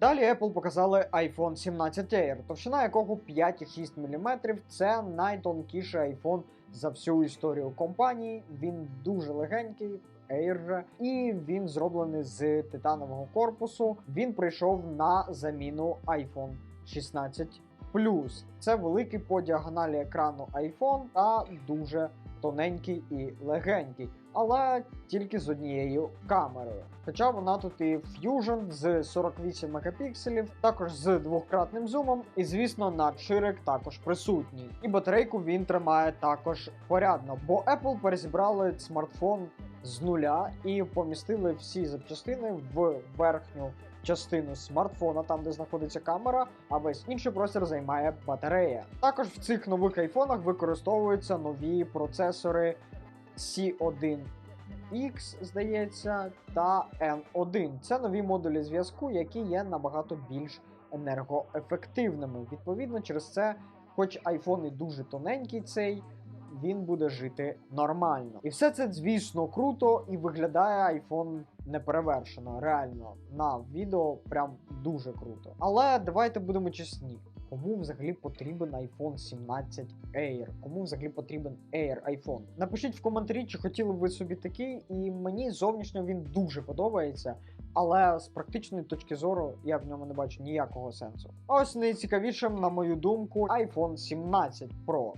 Далі Apple показали iPhone 17 Air, товщина якого 5,6 мм. Це найтонкіший iPhone за всю історію компанії. Він дуже легенький. Air і він зроблений з титанового корпусу. Він прийшов на заміну iPhone 16 Plus. Це великий по діагоналі екрану iPhone та дуже тоненький і легенький, але тільки з однією камерою. Хоча вона тут і Fusion з 48 мегапікселів, також з двократним зумом, і звісно, надширик також присутній. І батарейку він тримає також порядно, бо Apple перезібрали смартфон з нуля і помістили всі запчастини в верхню частину смартфона, там де знаходиться камера, а весь інший простір займає батарея. Також в цих нових айфонах використовуються нові процесори C1 X, здається, та N1. Це нові модулі зв'язку, які є набагато більш енергоефективними. Відповідно, через це, хоч iPhone і дуже тоненький цей. Він буде жити нормально. І все це, звісно, круто і виглядає iPhone неперевершено. Реально, на відео прям дуже круто. Але давайте будемо чесні. Кому взагалі потрібен iPhone 17 Air? Кому взагалі потрібен Air iPhone? Напишіть в коментарі, чи хотіли б ви собі такий, і мені зовнішньо він дуже подобається. Але з практичної точки зору я в ньому не бачу ніякого сенсу. Ось найцікавішим, на мою думку, iPhone 17 Pro.